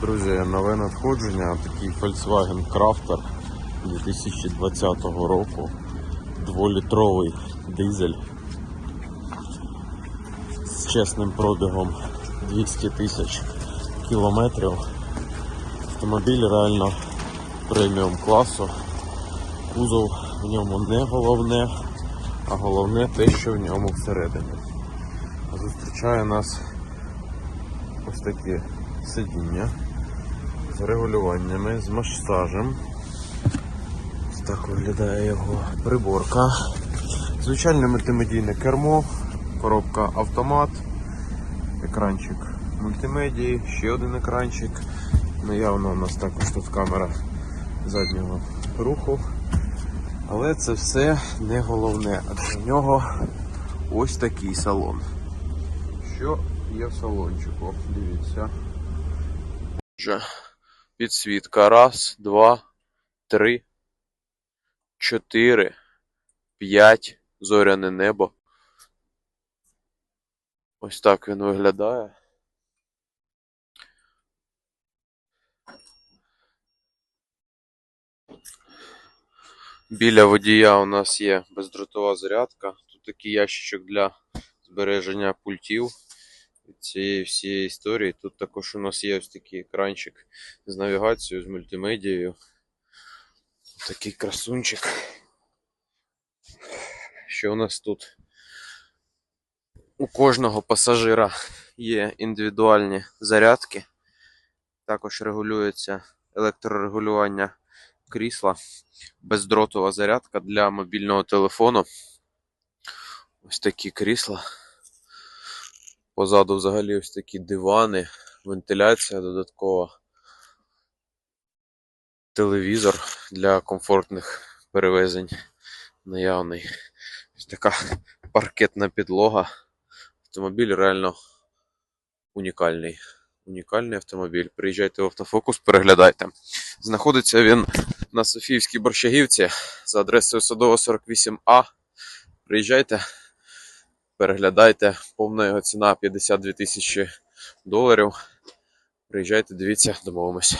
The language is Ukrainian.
Друзі, нове надходження. Такий Volkswagen Crafter 2020 року. Дволітровий дизель з чесним пробігом 200 тисяч кілометрів. Автомобіль реально преміум класу. Кузов в ньому не головне, а головне те, що в ньому всередині. Зустрічає нас ось такі сидіння з регулюваннями, з масажем. Ось так виглядає його приборка. Звичайне мультимедійне кермо, коробка автомат, екранчик мультимедії, ще один екранчик. Наявно у нас також тут камера заднього руху. Але це все не головне, адже в нього ось такий салон. Що є в салончику? Дивіться. Підсвітка. Раз, два, три, чотири, п'ять. Зоряне небо. Ось так він виглядає. Біля водія у нас є бездротова зарядка. Тут такий ящичок для збереження пультів цієї всієї історії. Тут також у нас є ось такий екранчик з навігацією, з мультимедією. Такий красунчик. Що у нас тут? У кожного пасажира є індивідуальні зарядки. Також регулюється електрорегулювання крісла, бездротова зарядка для мобільного телефону. Ось такі крісла. Позаду взагалі ось такі дивани, вентиляція додаткова, телевізор для комфортних перевезень наявний. Ось така паркетна підлога. Автомобіль реально унікальний. Унікальний автомобіль. Приїжджайте в автофокус, переглядайте. Знаходиться він на Софіївській Борщагівці за адресою Садова 48А. Приїжджайте, переглядайте. Повна його ціна 52 тисячі доларів. Приїжджайте, дивіться, домовимося.